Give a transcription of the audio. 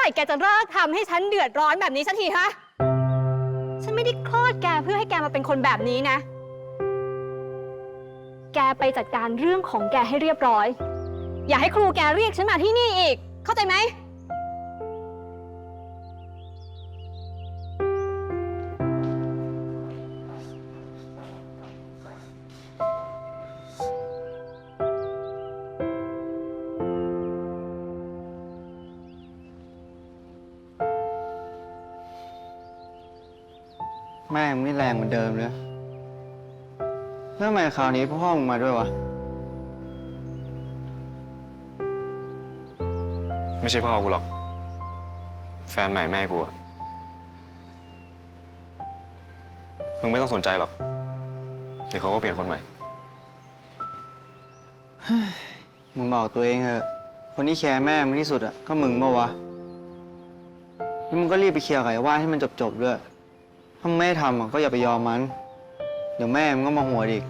ไหร่แกจะเลิกทำให้ฉันเดือดร้อนแบบนี้สักทีฮะ ฉันไม่ได้คลอดแกเพื่อให้แกมาเป็นคนแบบนี้นะ แกไปจัดการเรื่องของแกให้เรียบร้อย อย่าให้ครูแกเรียกฉันมาที่นี่อีก เข้าใจไหม แม่มึงนี่แรงเหมือนเดิมเลยแล้วทำไมคราวนี้พ่อมึงมาด้วยวะ ไม่ใช่พ่อกูหรอก แฟนใหม่แม่กูอะมึงไม่ต้องสนใจหรอก เดี๋ยวเขาก็เปลี่ยนคนใหม่ มึงบอกตัวเองเถอะ คนที่แคร์แม่มึงที่สุดอะก็มึงเมื่อวะแล้วมึงก็รีบไปเคลียร์กับไอ้ว่านให้มันจบๆด้วย ถ้ามึงไม่ทำอะก็อย่าไปยอมมัน เดี๋ยวแม่มันก็มาหัวอีก